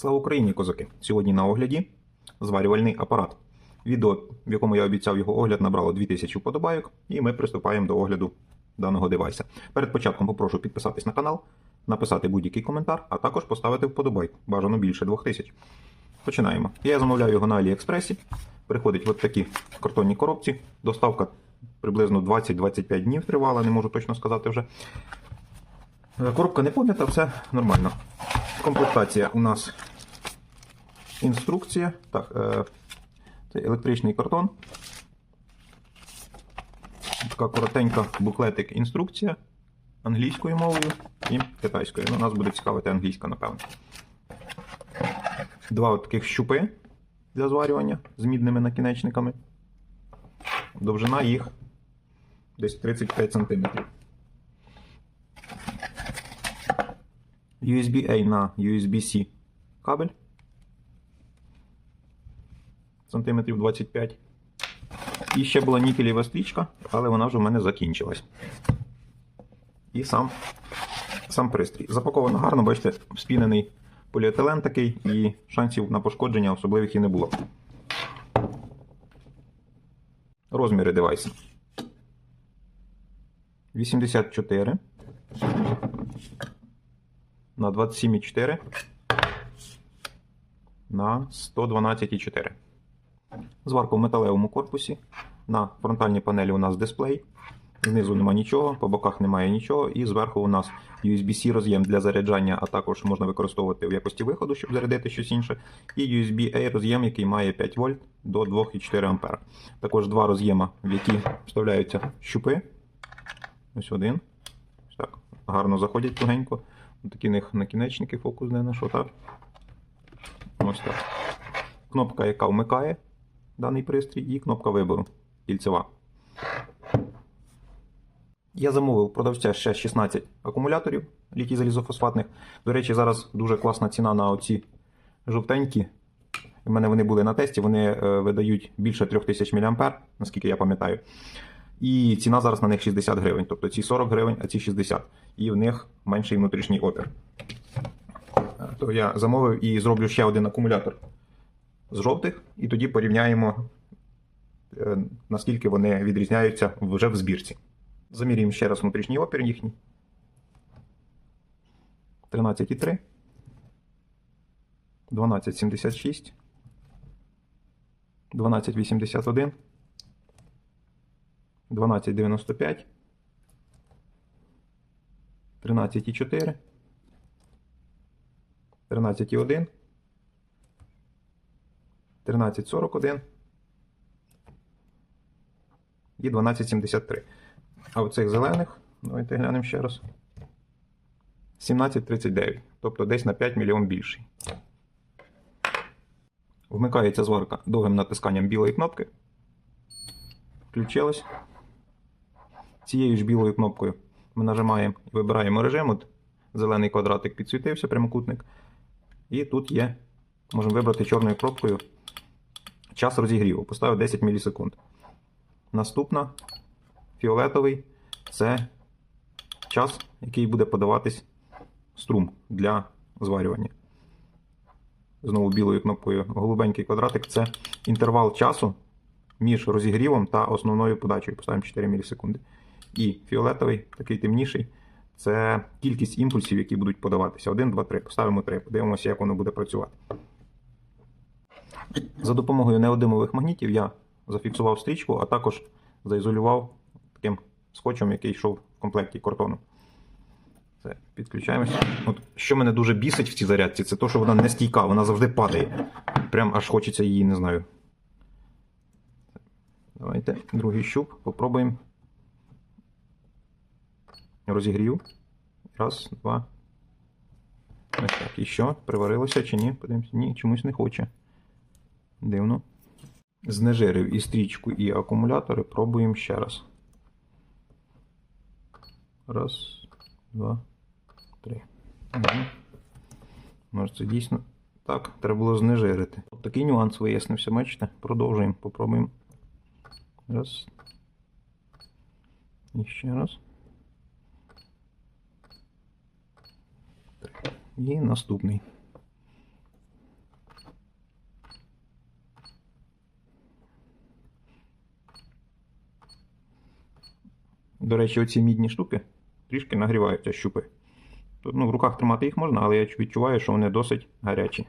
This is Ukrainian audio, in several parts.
Слава Україні, козаки! Сьогодні на огляді зварювальний апарат. Відео, в якому я обіцяв його огляд, набрало 2000 вподобайок, і ми приступаємо до огляду даного девайса. Перед початком попрошу підписатись на канал, написати будь-який коментар, а також поставити вподобайку. Бажано більше 2000. Починаємо. Я замовляю його на Аліекспресі. Приходить в такі картонні коробці. Доставка приблизно 20-25 днів тривала, не можу точно сказати вже. Е, Коробка не пом'ята, все нормально. Комплектація у нас інструкція. Так, е, це електричний картон. Така коротенька буклетик інструкція англійською мовою і китайською. Ну, нас буде цікавити англійська, напевно. Два от таких щупи для зварювання з мідними накінечниками. Довжина їх десь 35 см. USB-A на USB-C кабель. Сантиметрів 25. І ще була нікелєва стрічка, але вона вже в мене закінчилась. І сам, сам пристрій. Запаковано гарно, бачите, спінений поліетилен такий, і шансів на пошкодження особливих і не було. Розміри девайса. 84 на 27,4 на 112,4. Зварка в металевому корпусі. На фронтальній панелі у нас дисплей. Знизу нема нічого, по боках немає нічого, і зверху у нас USB-C роз'єм для заряджання, а також можна використовувати в якості виходу, щоб зарядити щось інше. І USB-A роз'єм, який має 5 вольт до 2,4 А. Також два роз'єма, в які вставляються щупи. Ось один. Так. Гарно заходять тугенько. Такі них накінечники фокус не знайшов, так? Ось так. Кнопка, яка вмикає даний пристрій, і кнопка вибору кільцева. Я замовив продавця ще 16 акумуляторів літій залізофосфатних. До речі, зараз дуже класна ціна на оці жовтенькі. У мене вони були на тесті, вони е, видають більше 3000 мА, наскільки я пам'ятаю. І ціна зараз на них 60 гривень. Тобто ці 40 гривень, а ці 60. І в них менший внутрішній опір. Е, То я замовив і зроблю ще один акумулятор з жовтих, і тоді порівняємо, е, наскільки вони відрізняються вже в збірці. Замірюємо ще раз внутрішній опір їхній. 13,3. 12,76. 12,81. 12,95. 13,4. 13,1. 13,41. І 12,73. А оцих зелених, давайте глянемо ще раз. 17,39. Тобто десь на 5 мільйон більший. Вмикається зварка довгим натисканням білої кнопки. Включилась. Цією ж білою кнопкою ми нажимаємо і вибираємо режим. От зелений квадратик підсвітився, прямокутник. І тут є, можемо вибрати чорною кнопкою час розігріву. Поставив 10 мілісекунд. Наступна фіолетовий це час, який буде подаватись струм для зварювання. Знову білою кнопкою голубенький квадратик це інтервал часу між розігрівом та основною подачею. Поставимо 4 мілісекунди. І фіолетовий, такий темніший, це кількість імпульсів, які будуть подаватися. 1, 2, 3. Поставимо 3. Подивимося, як воно буде працювати. За допомогою неодимових магнітів я зафіксував стрічку, а також заізолював таким скотчем, який йшов в комплекті картону. Це підключаємося. От, що мене дуже бісить в цій зарядці, це те, що вона не стійка, вона завжди падає. Прям аж хочеться її, не знаю. Давайте, другий щуп, попробуємо. Розігрів. Раз, два. Ось так. І що? Приварилося чи ні? Подивимося. Ні, чомусь не хоче. Дивно. Знежирив і стрічку, і акумулятори. Пробуємо ще раз. Раз, два, три. Угу. Може це дійсно. Так, треба було знежирити. От такий нюанс вияснився, бачите? Продовжуємо, попробуємо. Раз. І ще раз. І наступний. До речі, оці мідні штуки трішки нагріваються щупи. Тут, ну, в руках тримати їх можна, але я відчуваю, що вони досить гарячі.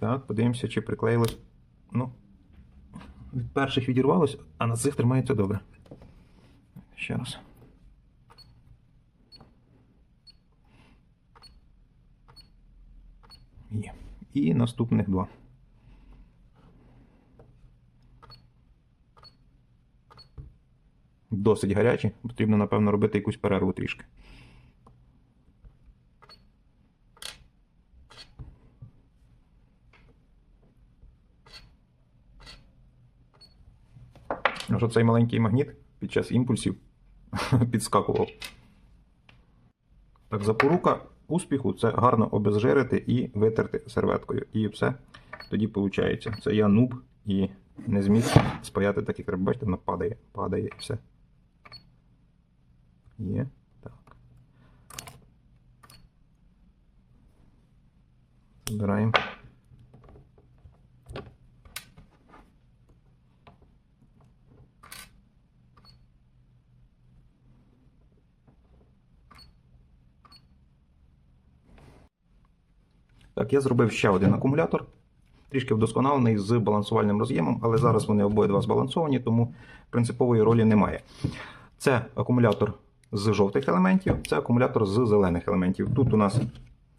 Так, подивимося, чи приклеїлось. Ну, від перших відірвалось, а на цих тримається добре. Ще раз. Є. І наступних два. Досить гарячі. Потрібно, напевно, робити якусь перерву трішки. Аж оцей маленький магніт під час імпульсів підскакував. Так, запорука успіху це гарно обезжирити і витерти серветкою. І все тоді виходить. Це я нуб і не зміг спаяти так, як треба. Бачите, воно падає, падає і все. Є. Так. Збираємо. Так, я зробив ще один акумулятор, трішки вдосконалений з балансувальним роз'ємом, але зараз вони обидва збалансовані, тому принципової ролі немає. Це акумулятор з жовтих елементів, це акумулятор з зелених елементів. Тут у нас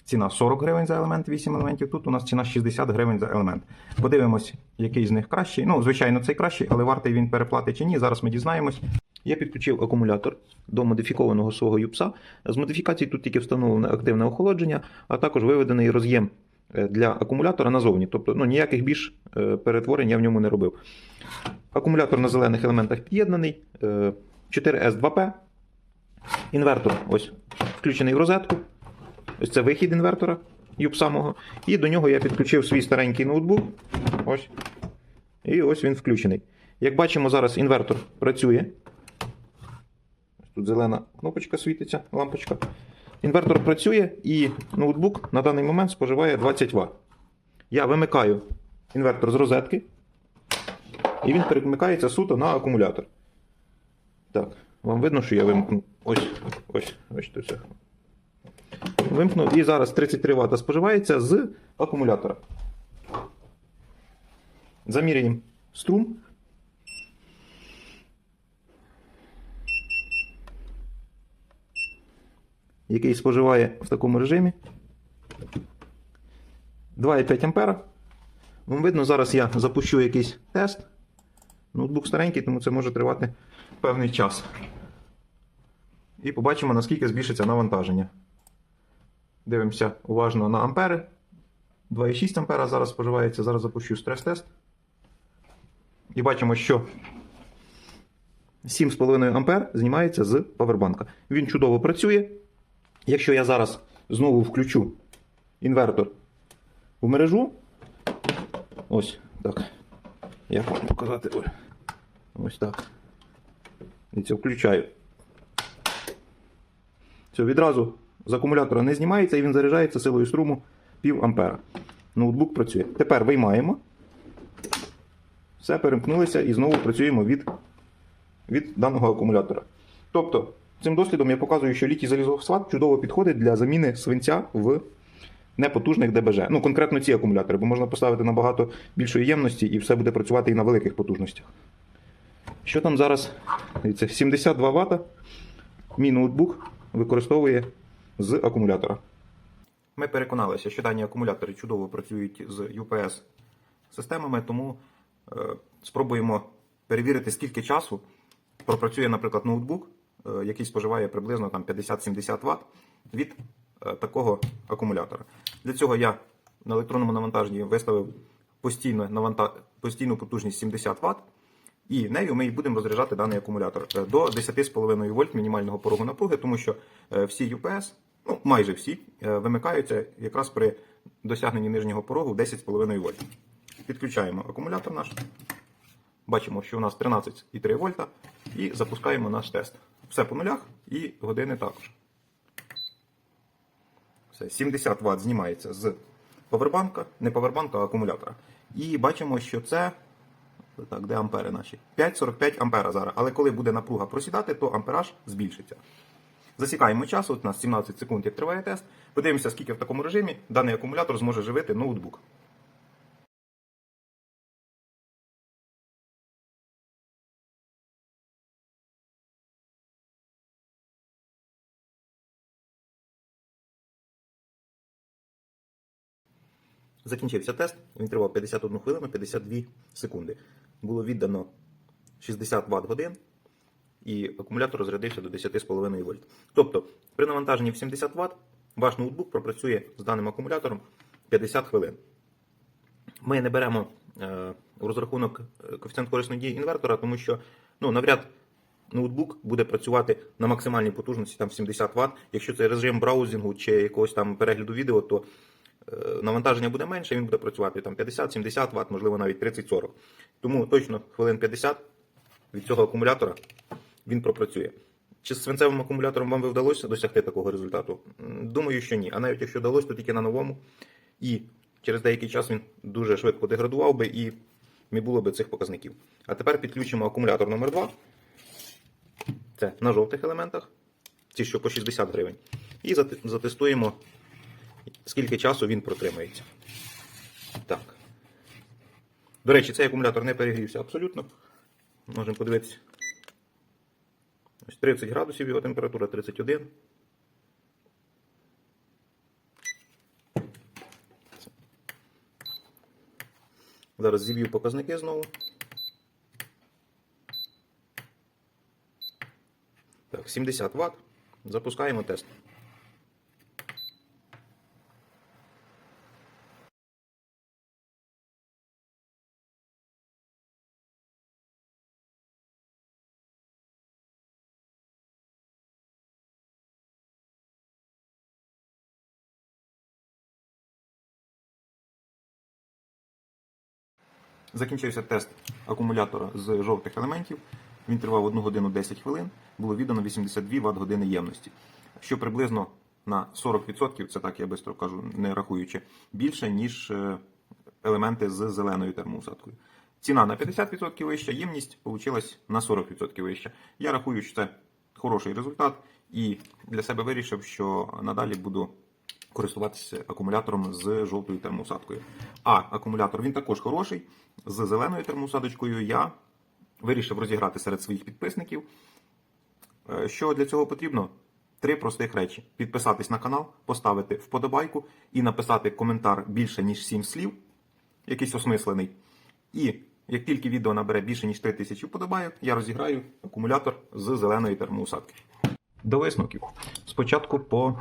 ціна 40 гривень за елемент, 8 елементів, тут у нас ціна 60 гривень за елемент. Подивимось, який з них кращий. Ну, звичайно, цей кращий, але вартий він переплати чи ні. Зараз ми дізнаємось. Я підключив акумулятор до модифікованого свого юпса. З модифікацій тут тільки встановлене активне охолодження, а також виведений роз'єм е, для акумулятора назовні. Тобто ну, ніяких більш е, перетворень я в ньому не робив. Акумулятор на зелених елементах під'єднаний, е, 4S2P. Інвертор ось включений в розетку. Ось це вихід інвертора юп самого. І до нього я підключив свій старенький ноутбук. Ось. І ось він включений. Як бачимо, зараз інвертор працює. Тут зелена кнопочка світиться, лампочка. Інвертор працює і ноутбук на даний момент споживає 20 Вт. Я вимикаю інвертор з розетки. І він перемикається суто на акумулятор. Так, вам видно, що я вимкнув. Ось, ось, ось тут все. Вимкнув і зараз 33 Вт споживається з акумулятора. Заміряємо струм. Який споживає в такому режимі 2,5 ампера. Вам видно, зараз я запущу якийсь тест. Ноутбук старенький, тому це може тривати певний час. І побачимо, наскільки збільшиться навантаження. Дивимося уважно на ампери. 2,6 ампера зараз споживається. Зараз запущу стрес-тест. І бачимо, що 7,5 ампер знімається з павербанка. Він чудово працює. Якщо я зараз знову включу інвертор в мережу, ось так. Як вам показати? Ось так. І це включаю. Це відразу з акумулятора не знімається і він заряджається силою струму пів ампера. Ноутбук працює. Тепер виймаємо. Все, перемкнулися і знову працюємо від, від даного акумулятора. Тобто, цим дослідом я показую, що літій залізофосфат чудово підходить для заміни свинця в непотужних ДБЖ. Ну, конкретно ці акумулятори, бо можна поставити набагато більшої ємності і все буде працювати і на великих потужностях. Що там зараз? Дивіться, 72 Вт. Мій ноутбук використовує з акумулятора. Ми переконалися, що дані акумулятори чудово працюють з UPS системами, тому е, спробуємо перевірити, скільки часу пропрацює, наприклад, ноутбук, е, який споживає приблизно там, 50-70 Вт від е, такого акумулятора. Для цього я на електронному навантаженні виставив постійну потужність 70 Вт. І нею ми і будемо розряджати даний акумулятор е, до 10,5 вольт мінімального порогу напруги, тому що е, всі UPS, ну майже всі, е, вимикаються якраз при досягненні нижнього порогу 10,5 вольт. Підключаємо акумулятор наш. Бачимо, що у нас 13,3 вольта. І запускаємо наш тест. Все по нулях і години також. Все, 70 Вт знімається з повербанка, не повербанка, а акумулятора. І бачимо, що це Так, де ампери наші? 5,45 ампера зараз. Але коли буде напруга просідати, то ампераж збільшиться. Засікаємо час, от у нас 17 секунд, як триває тест. Подивимося, скільки в такому режимі даний акумулятор зможе живити ноутбук. Закінчився тест, він тривав 51 хвилину 52 секунди. Було віддано 60 Вт годин, і акумулятор розрядився до 10,5 вольт. Тобто, при навантаженні в 70 Вт ваш ноутбук пропрацює з даним акумулятором 50 хвилин. Ми не беремо е, в розрахунок е, коефіцієнт корисної дії інвертора, тому що ну, навряд ноутбук буде працювати на максимальній потужності там 70 Вт. Якщо це режим браузингу чи якогось там перегляду відео, то е, навантаження буде менше, він буде працювати там 50-70 Вт, можливо навіть 30-40. Тому точно хвилин 50 від цього акумулятора він пропрацює. Чи з свинцевим акумулятором вам би вдалося досягти такого результату? Думаю, що ні. А навіть якщо вдалося, то тільки на новому. І через деякий час він дуже швидко деградував би і не було би цих показників. А тепер підключимо акумулятор номер 2 Це на жовтих елементах, ці що по 60 гривень. І затестуємо, скільки часу він протримається. Так. До речі, цей акумулятор не перегрівся абсолютно. Можемо подивитися. Ось 30 градусів його температура 31. Зараз зіб'ю показники знову. Так, 70 Вт. Запускаємо тест. Закінчився тест акумулятора з жовтих елементів. Він тривав 1 годину 10 хвилин. Було віддано 82 Вт години ємності, що приблизно на 40%, це так я швидко кажу, не рахуючи, більше, ніж е, елементи з зеленою термоусадкою. Ціна на 50% вища, ємність вийшла на 40% вища. Я рахую, що це хороший результат, і для себе вирішив, що надалі буду користуватися акумулятором з жовтою термоусадкою. А акумулятор він також хороший. З зеленою термоусадочкою я вирішив розіграти серед своїх підписників. Е, Що для цього потрібно? Три простих речі: підписатись на канал, поставити вподобайку і написати коментар більше, ніж 7 слів, якийсь осмислений. І як тільки відео набере більше, ніж 3000 вподобайок, я розіграю акумулятор з зеленої термоусадки. До висновків. Спочатку по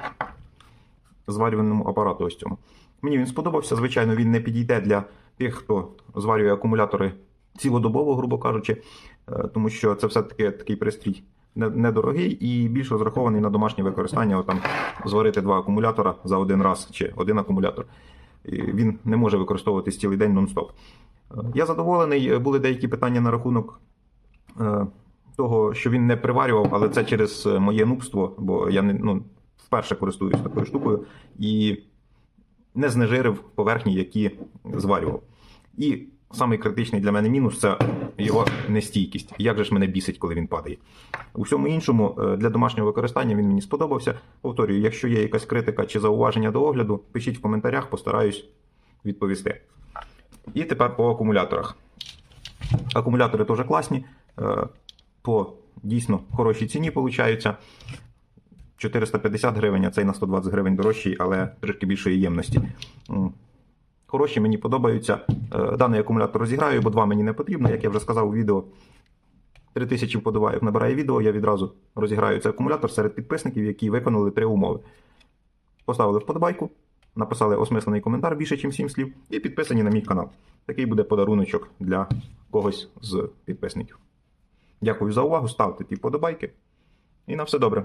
зварювальному апарату ось цьому. Мені він сподобався. Звичайно, він не підійде для тих, хто зварює акумулятори цілодобово, грубо кажучи, е, тому що це все-таки такий пристрій недорогий і більш розрахований на домашнє використання. От Там зварити два акумулятора за один раз чи один акумулятор. Він не може використовуватись цілий день нон-стоп. Е, Я задоволений. Були деякі питання на рахунок е, того, що він не приварював, але це через е, моє нубство, бо я не ну, вперше користуюсь такою штукою і не знежирив поверхні, які зварював. І самий критичний для мене мінус це його нестійкість. Як же ж мене бісить, коли він падає. У всьому іншому, е, для домашнього використання він мені сподобався. Повторюю, якщо є якась критика чи зауваження до огляду, пишіть в коментарях, постараюсь відповісти. І тепер по акумуляторах. Акумулятори теж класні, е, по дійсно хорошій ціні получаються. 450 гривень, а цей на 120 гривень дорожчий, але трішки більшої ємності. Хороші, мені подобаються. Е, Даний акумулятор розіграю, бо два мені не потрібно, як я вже сказав у відео. 3000 вподобайок набирає відео, я відразу розіграю цей акумулятор серед підписників, які виконали три умови. Поставили вподобайку, написали осмислений коментар більше, ніж 7 слів, і підписані на мій канал. Такий буде подаруночок для когось з підписників. Дякую за увагу, ставте ті вподобайки. І на все добре.